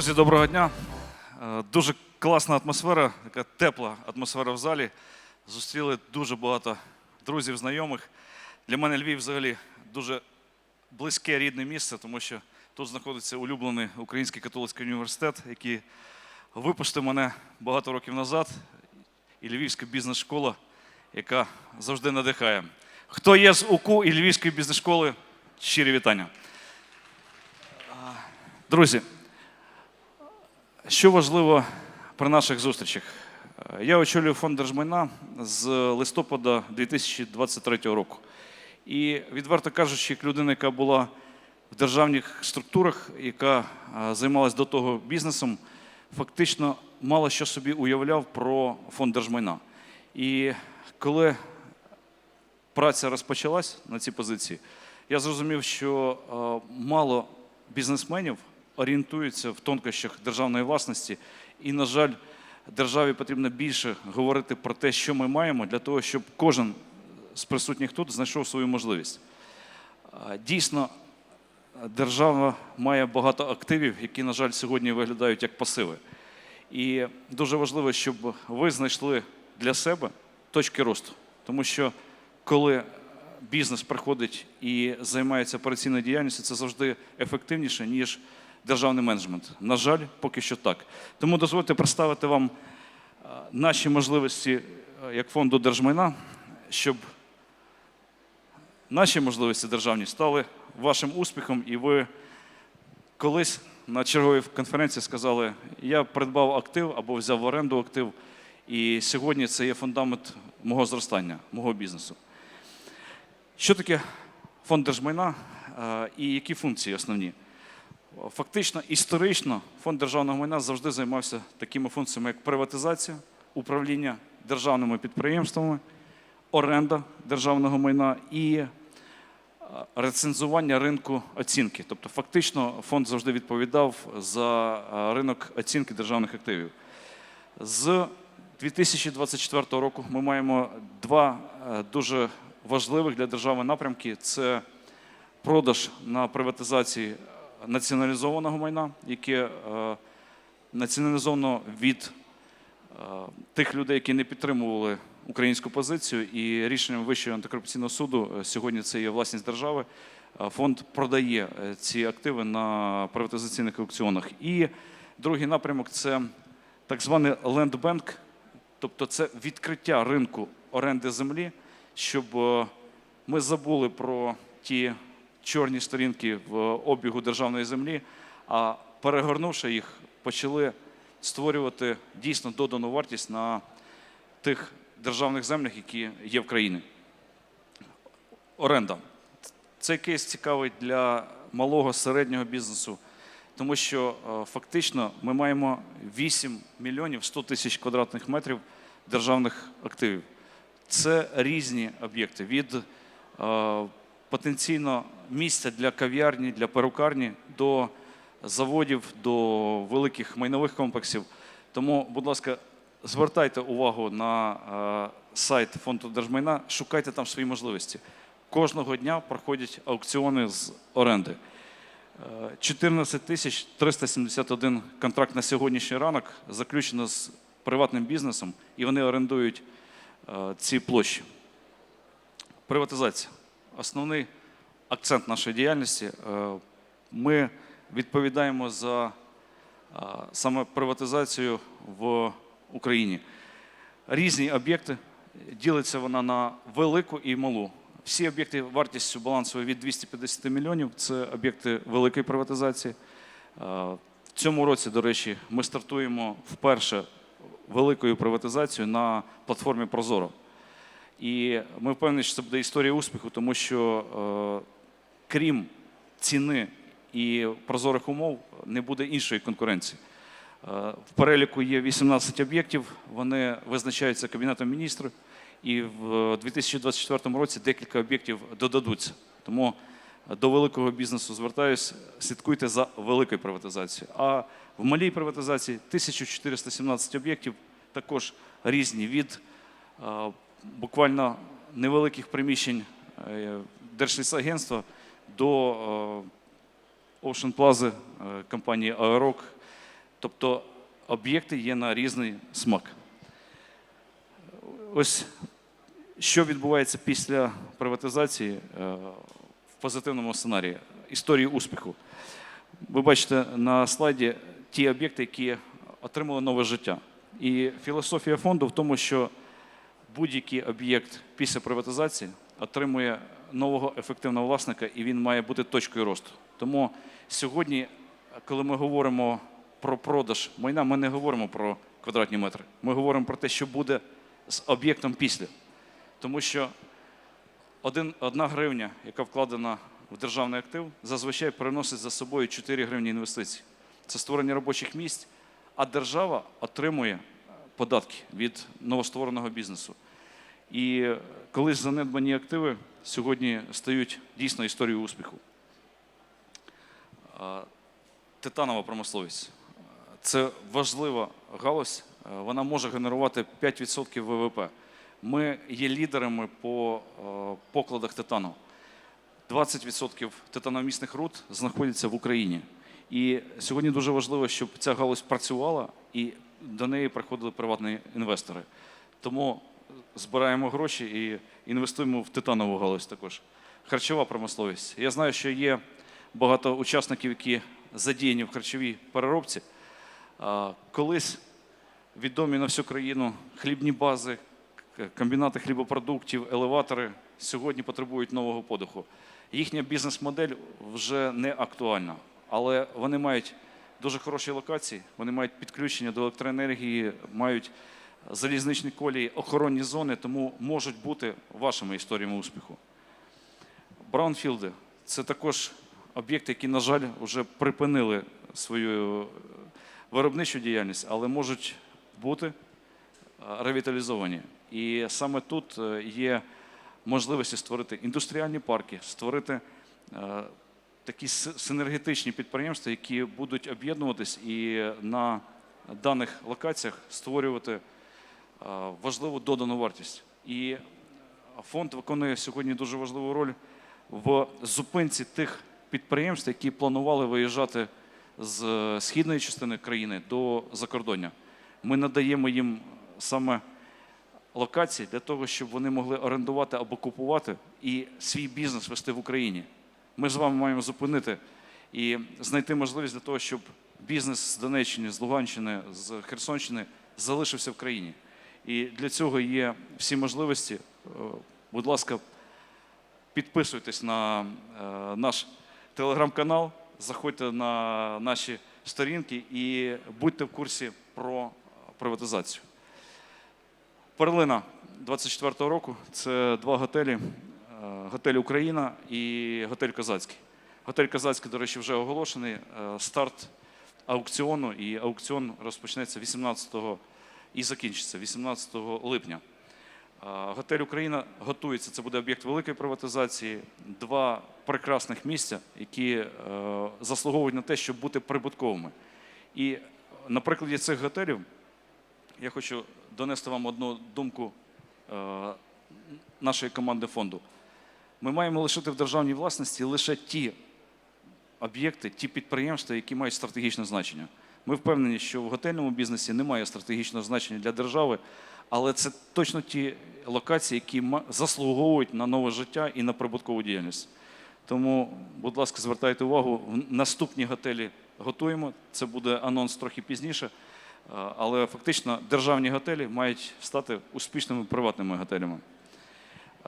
Друзі, доброго дня. Е, Дуже класна атмосфера, така тепла атмосфера в залі. Зустріли дуже багато друзів, знайомих. Для мене Львів взагалі дуже близьке рідне місце, тому що тут знаходиться улюблений Український католицький університет, який випустив мене багато років назад, і Львівська бізнес-школа, яка завжди надихає. Хто є з УКУ і Львівської бізнес-школи, щирі вітання. Друзі, що важливо при наших зустрічах? Е, Я очолюю фонд держмайна з листопада 2023 року. І відверто кажучи, як людина, яка була в державних структурах, яка е, займалась до того бізнесом, фактично мало що собі уявляв про фонд держмайна. І коли праця розпочалась на цій позиції, я зрозумів, що е, мало бізнесменів орієнтуються в тонкощах державної власності, і, на жаль, державі потрібно більше говорити про те, що ми маємо, для того, щоб кожен з присутніх тут знайшов свою можливість. Дійсно, держава має багато активів, які, на жаль, сьогодні виглядають як пасиви. І дуже важливо, щоб ви знайшли для себе точки росту. Тому що коли бізнес приходить і займається операційною діяльністю, це завжди ефективніше, ніж державний менеджмент. На жаль, поки що так. Тому дозвольте представити вам е, наші можливості е, як фонду держмайна, щоб наші можливості державні стали вашим успіхом, і ви колись на черговій конференції сказали: я придбав актив або взяв в оренду актив, і сьогодні це є фундамент мого зростання, мого бізнесу. Що таке фонд держмайна е, і які функції основні? Фактично, історично фонд державного майна завжди займався такими функціями, як приватизація, управління державними підприємствами, оренда державного майна і е, рецензування ринку оцінки. Тобто, фактично, фонд завжди відповідав за е, ринок оцінки державних активів. З 2024 року ми маємо два е, дуже важливих для держави напрямки: це продаж на приватизації націоналізованого майна, яке е, націоналізовано від е, тих людей, які не підтримували українську позицію, і рішенням Вищого антикорупційного суду е, сьогодні це є власність держави. Фонд продає ці активи на приватизаційних аукціонах. І другий напрямок це так званий лендбенк, тобто це відкриття ринку оренди землі, щоб ми забули про ті чорні сторінки в обігу державної землі, а перегорнувши їх, почали створювати дійсно додану вартість на тих державних землях, які є в країні. Оренда. Цей кейс цікавий для малого середнього бізнесу, тому що е, фактично ми маємо 8 мільйонів 100 тисяч квадратних метрів державних активів. Це різні об'єкти від е, потенційно місця для кав'ярні, для перукарні до заводів, до великих майнових комплексів. Тому, будь ласка, звертайте увагу на е, сайт фонду держмайна, шукайте там свої можливості. Кожного дня проходять аукціони з оренди. Е, 14 тисяч 371 контракт на сьогоднішній ранок заключено з приватним бізнесом, і вони орендують е, ці площі. Приватизація. Основний акцент нашої діяльності. Е, Ми відповідаємо за е, саме приватизацію в Україні. Різні об'єкти ділиться вона на велику і малу. Всі об'єкти вартістю балансової від 250 мільйонів це об'єкти великої приватизації. Е, В цьому році, до речі, ми стартуємо вперше великою приватизацією на платформі Прозоро. І ми впевнені, що це буде історія успіху, тому що е, крім ціни і прозорих умов, не буде іншої конкуренції. Е, В переліку є 18 об'єктів, вони визначаються Кабінетом міністрів, і в 2024 році декілька об'єктів додадуться. Тому до великого бізнесу звертаюся, слідкуйте за великою приватизацією. А в малій приватизації 1417 об'єктів, також різні від е, буквально невеликих приміщень е, Держлісагентства до е, Ocean Plaza е, компанії Аерок, Тобто об'єкти є на різний смак. Ось що відбувається після приватизації в позитивному сценарії історії успіху. Ви бачите на слайді ті об'єкти, які отримали нове життя. І філософія фонду в тому, що будь-який об'єкт після приватизації отримує нового ефективного власника, і він має бути точкою росту. Тому сьогодні, коли ми говоримо про продаж майна, ми не говоримо про квадратні метри. Ми говоримо про те, що буде з об'єктом після. Тому що один, одна гривня, яка вкладена в державний актив, зазвичай приносить за собою 4 гривні інвестицій. Це створення робочих місць, а держава отримує податки від новоствореного бізнесу. І колись занедбані активи сьогодні стають дійсно історією успіху. Титанова промисловість. Це важлива галузь, вона може генерувати 5% ВВП. Ми є лідерами по покладах титану. 20% титаномісних руд знаходяться в Україні. І сьогодні дуже важливо, щоб ця галузь працювала і до неї приходили приватні інвестори. Тому збираємо гроші і інвестуємо в титанову галузь також. Харчова промисловість. Я знаю, що є багато учасників, які задіяні в харчовій переробці. Колись відомі на всю країну хлібні бази, комбінати хлібопродуктів, елеватори сьогодні потребують нового подиху. Їхня бізнес-модель вже не актуальна, але вони мають дуже хороші локації, вони мають підключення до електроенергії, мають залізничні колії, охоронні зони, тому можуть бути вашими історіями успіху. Браунфілди це також об'єкти, які, на жаль, вже припинили свою е, виробничу діяльність, але можуть бути е, ревіталізовані. І саме тут е, є можливості створити індустріальні парки, створити е, такі синергетичні підприємства, які будуть об'єднуватись і на даних локаціях створювати е, важливу додану вартість. І фонд виконує сьогодні дуже важливу роль в зупинці тих підприємств, які планували виїжджати з е, східної частини країни до закордоння. Ми надаємо їм саме локації для того, щоб вони могли орендувати або купувати і свій бізнес вести в Україні. Ми з вами маємо зупинити і знайти можливість для того, щоб бізнес з Донеччини, з Луганщини, з Херсонщини залишився в країні. І для цього є всі можливості. Е, Будь ласка, підписуйтесь на е, наш телеграм-канал, заходьте на наші сторінки і будьте в курсі про приватизацію. Перлина 24-го року це два готелі: е, готель Україна і готель Козацький. Готель Козацький, до речі, вже оголошений. Е, Старт аукціону, і аукціон розпочнеться 18-го і закінчиться 18 липня. Готель Україна готується. Це буде об'єкт великої приватизації. Два прекрасних місця, які е, заслуговують на те, щоб бути прибутковими. І на прикладі цих готелів я хочу донести вам одну думку е, нашої команди фонду. Ми маємо лишити в державній власності лише ті об'єкти, ті підприємства, які мають стратегічне значення. Ми впевнені, що в готельному бізнесі немає стратегічного значення для держави, але це точно ті локації, які заслуговують на нове життя і на прибуткову діяльність. Тому, будь ласка, звертайте увагу, наступні готелі готуємо. Це буде анонс трохи пізніше. Е, Але фактично державні готелі мають стати успішними приватними готелями.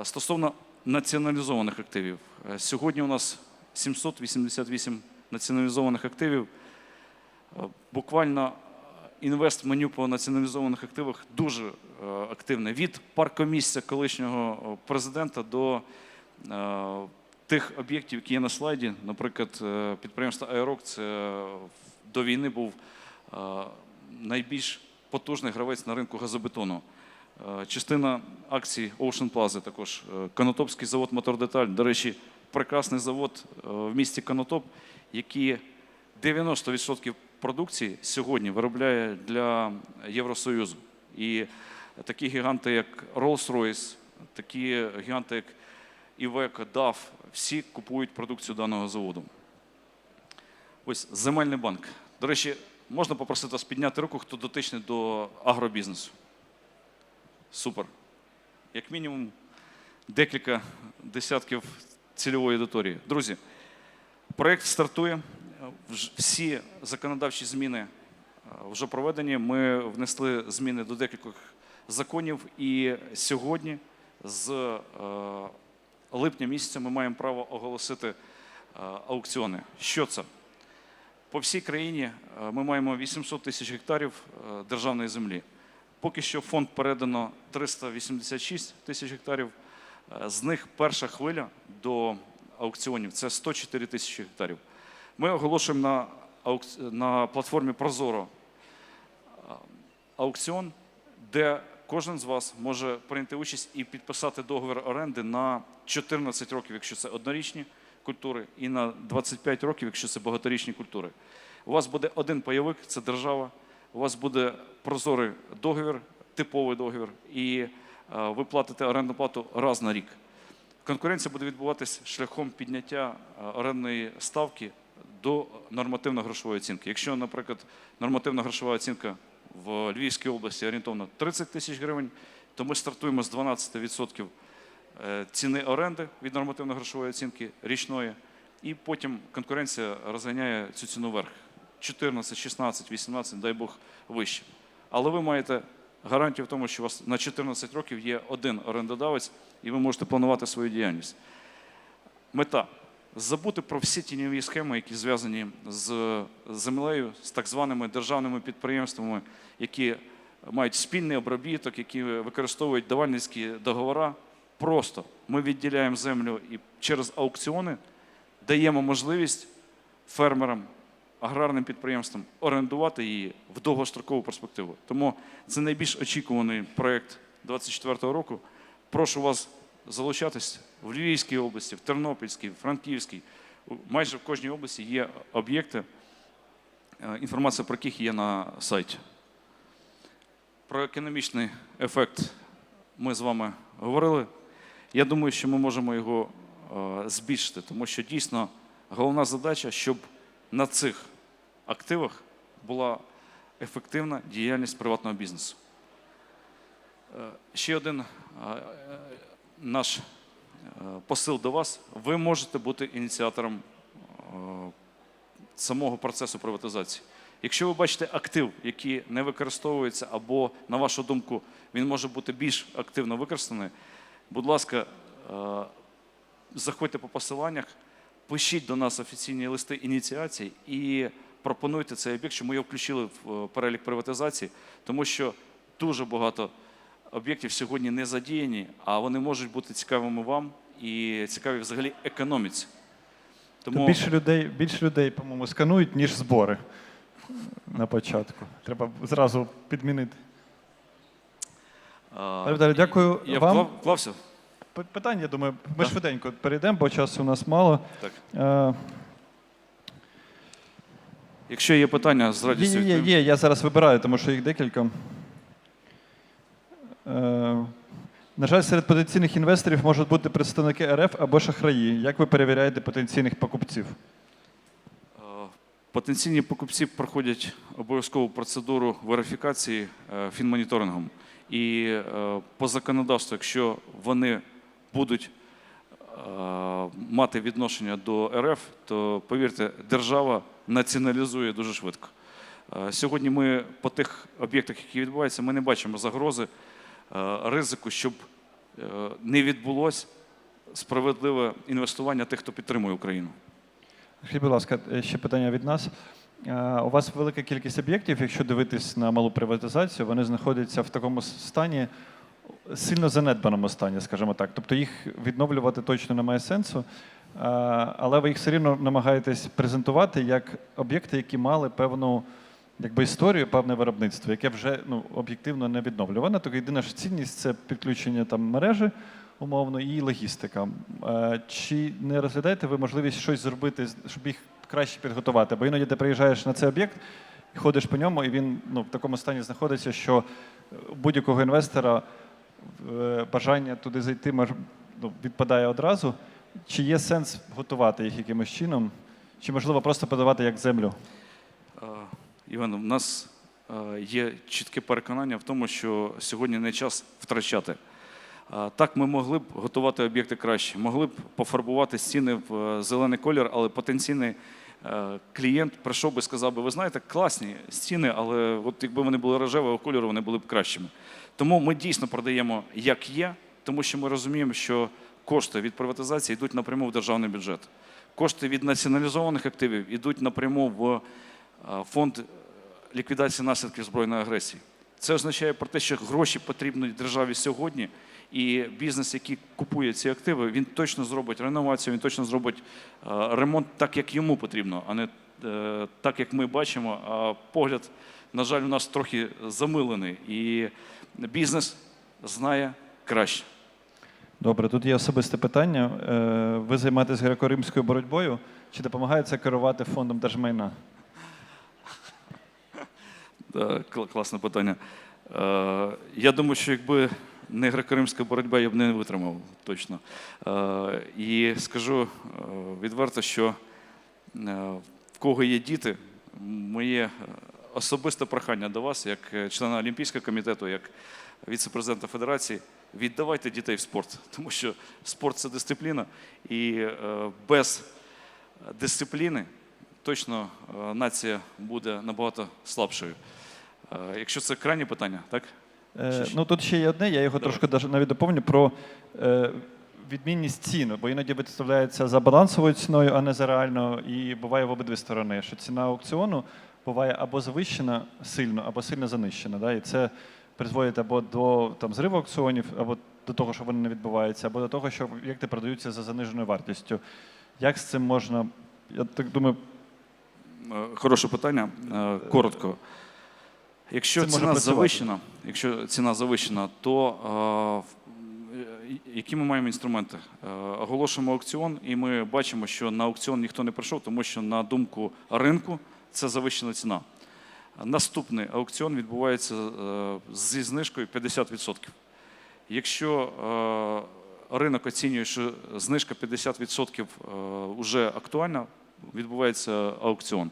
Е, Стосовно націоналізованих активів, Е, сьогодні у нас 788 націоналізованих активів. Е, Буквально інвест-меню по націоналізованих активах дуже е, активне. Від паркомісця колишнього президента до тих об'єктів, які є на слайді. Наприклад, підприємство Аерок це до війни був найбільш потужний гравець на ринку газобетону. Е, Частина акцій Ocean Plaza також. Е, Конотопський завод Мотор-Деталь. До речі, прекрасний завод е, в місті Конотоп, який 90% продукції сьогодні виробляє для Євросоюзу. І такі гіганти, як Rolls-Royce, такі гіганти, як Iveco, DAF, всі купують продукцію даного заводу. Ось земельний банк. До речі, Можна попросити вас підняти руку, хто дотичний до агробізнесу. Супер. Як мінімум, декілька десятків цільової аудиторії. Друзі, проєкт стартує. Всі законодавчі зміни е, вже проведені. Ми внесли зміни до декількох законів, і сьогодні, з е, липня місяця, ми маємо право оголосити е, аукціони. Що це? По всій країні ми маємо 800 тисяч гектарів державної землі. Поки що фонд передано 386 тисяч гектарів. Е, З них перша хвиля до аукціонів це 104 тисячі гектарів. Ми оголошуємо на, аукці- на платформі Прозоро е, аукціон, де кожен з вас може прийняти участь і підписати договір оренди на 14 років, якщо це однорічні культури, і на 25 років, якщо це багаторічні культури. У вас буде один пайовик, це держава. У вас буде прозорий договір, типовий договір, і е, ви платите орендну плату раз на рік. Конкуренція буде відбуватися шляхом підняття е, орендної ставки до нормативно-грошової оцінки. Якщо, наприклад, нормативна грошова оцінка в Львівській області орієнтовно 30 тисяч гривень, то ми стартуємо з 12% е, ціни оренди від нормативно-грошової оцінки річної, і потім конкуренція розганяє цю ціну вверх. 14, 16, 18, дай Бог, вище. Але ви маєте гарантію в тому, що у вас на 14 років є один орендодавець, і ви можете планувати свою діяльність. Мета забути про всі тіньові схеми, які зв'язані з землею, з так званими державними підприємствами, які мають спільний обробіток, які використовують давальницькі договори. Просто ми відділяємо землю і через аукціони даємо можливість фермерам, аграрним підприємствам орендувати її в довгострокову перспективу. Тому це найбільш очікуваний проєкт 2024 року. Прошу вас залучатись в Львівській області, в Тернопільській, в Франківській. Майже в кожній області є об'єкти, е, інформація про яких є на сайті. Про економічний ефект ми з вами говорили. Я думаю, що ми можемо його е, збільшити, тому що дійсно головна задача, щоб на цих активах була ефективна діяльність приватного бізнесу. Е, Ще один е, е, наш посил до вас. Ви можете бути ініціатором самого процесу приватизації. Якщо ви бачите актив, який не використовується, або, на вашу думку, він може бути більш активно використаний, будь ласка, заходьте по посиланнях, пишіть до нас офіційні листи ініціацій і пропонуйте цей об'єкт, щоб ми його включили в е, перелік приватизації, тому що дуже багато об'єктів сьогодні не задіяні, а вони можуть бути цікавими вам і цікаві взагалі економіці. Тому... Більше людей, більше людей, по-моєму, сканують, ніж збори на початку. Треба зразу підмінити. а, Віталію, дякую я вам. вклав- вклався? Питання, я думаю, ми Так. швиденько перейдемо, бо часу у нас мало. Так. Е, Якщо є питання, з радістю є, є, відповім. є, я зараз вибираю, тому що їх декілька. Е, на жаль, серед потенційних інвесторів можуть бути представники РФ або шахраї. Як ви перевіряєте потенційних покупців? Е, Потенційні покупці проходять обов'язкову процедуру верифікації е, фінмоніторингом. І е, по законодавству, якщо вони будуть е, мати відношення до РФ, то повірте, держава націоналізує дуже швидко. Е, Сьогодні ми по тих об'єктах, які відбуваються, ми не бачимо загрози, е, ризику, щоб не відбулось справедливе інвестування тих, хто підтримує Україну. Скажіть, будь ласка, ще питання від нас. У вас велика кількість об'єктів, якщо дивитись на малу приватизацію, вони знаходяться в такому стані, сильно занедбаному стані, скажімо так. Тобто їх відновлювати точно немає сенсу, е, але ви їх все рівно намагаєтесь презентувати як об'єкти, які мали певну якби, історію, певне виробництво, яке вже ну, об'єктивно не відновлюване. Тобто єдина ж цінність це підключення там, мережі умовно і логістика. Е, Чи не розглядаєте ви можливість щось зробити, щоб їх краще підготувати? Бо іноді ти приїжджаєш на цей об'єкт і ходиш по ньому, і він ну, в такому стані знаходиться, що будь-якого інвестора бажання туди зайти ну, відпадає одразу. Чи є сенс готувати їх якимось чином? Чи можливо просто подавати як землю? Е, Іван, у нас е, є чітке переконання в тому, що сьогодні не час втрачати. Так, ми могли б готувати об'єкти краще, могли б пофарбувати стіни в е, зелений колір, але потенційний е, клієнт прийшов би і сказав би, ви знаєте, класні стіни, але от якби вони були рожевого кольору, вони були б кращими. Тому ми дійсно продаємо як є, тому що ми розуміємо, що кошти від приватизації йдуть напряму в державний бюджет. Кошти від націоналізованих активів йдуть напряму в е, фонд ліквідації наслідків збройної агресії. Це означає про те, що гроші потрібні державі сьогодні, і бізнес, який купує ці активи, він точно зробить реновацію, він точно зробить е, ремонт так, як йому потрібно, а не е, так, як ми бачимо. А погляд, на жаль, у нас трохи замилений, і бізнес знає краще. Добре, тут є особисте питання. Е, Ви займаєтесь греко-римською боротьбою. Чи допомагає це керувати фондом держмайна? Класне питання. Е, я думаю, що якби не греко-римська боротьба, я б не витримав точно. Е, і скажу е, відверто, що е, в кого є діти, моє е, особисте прохання до вас, як е, члена Олімпійського комітету, як віце-президента Федерації, віддавайте дітей в спорт, тому що спорт це дисципліна, і е, без дисципліни точно е, нація буде набагато слабшою. Якщо це крайнє питання, так? Е, Ну тут ще є одне, я його Давай. трошки навіть доповню про е, відмінність ціну, бо іноді виставляється за балансовою ціною, а не за реальною, і буває в обидві сторони, що ціна аукціону буває або завищена сильно, або сильно занищена. Да? І це призводить або до там, зриву аукціонів, або до того, що вони не відбуваються, або до того, що об'єкти продаються за заниженою вартістю. Як з цим можна? Я так думаю, Е, Хороше питання. Е, Коротко. Якщо Це ціна завищена, якщо ціна завищена, то е, які ми маємо інструменти? Оголошуємо аукціон, і ми бачимо, що на аукціон ніхто не прийшов, тому що на думку ринку це завищена ціна. Наступний аукціон відбувається е, зі знижкою 50%. Якщо е, ринок оцінює, що знижка 50% вже актуальна, відбувається аукціон.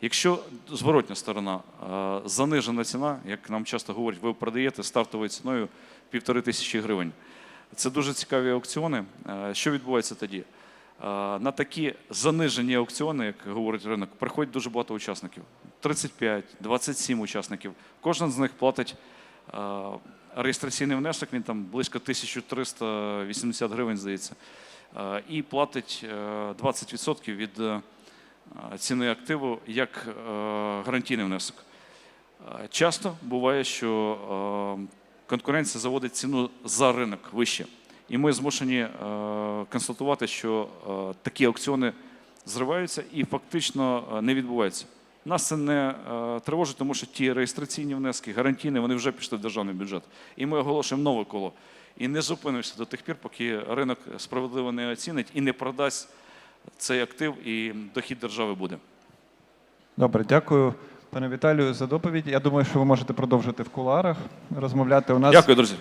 Якщо зворотня сторона, е, занижена ціна, як нам часто говорять, ви продаєте стартовою ціною півтори тисячі гривень. Це дуже цікаві аукціони. Е, Що відбувається тоді? Е, На такі занижені аукціони, як говорить ринок, приходить дуже багато учасників. 35, 27 учасників. Кожен з них платить е, реєстраційний внесок, він там близько 1380 гривень, здається, Е, і платить е, 20% від ціни активу як гарантійний внесок. Часто буває, що конкуренція заводить ціну за ринок вище. І ми змушені е, констатувати, що е, такі аукціони зриваються і фактично е, не відбуваються. Нас це не тривожить, тому що ті реєстраційні внески, гарантійні, вони вже пішли в державний бюджет. І ми оголошуємо нове коло. І не зупинимося до тих пір, поки ринок справедливо не оцінить і не продасть цей актив, і дохід держави буде. Добре, дякую, пане Віталію, за доповідь. Я думаю, що ви можете продовжити в куларах розмовляти. У нас Дякую, друзі.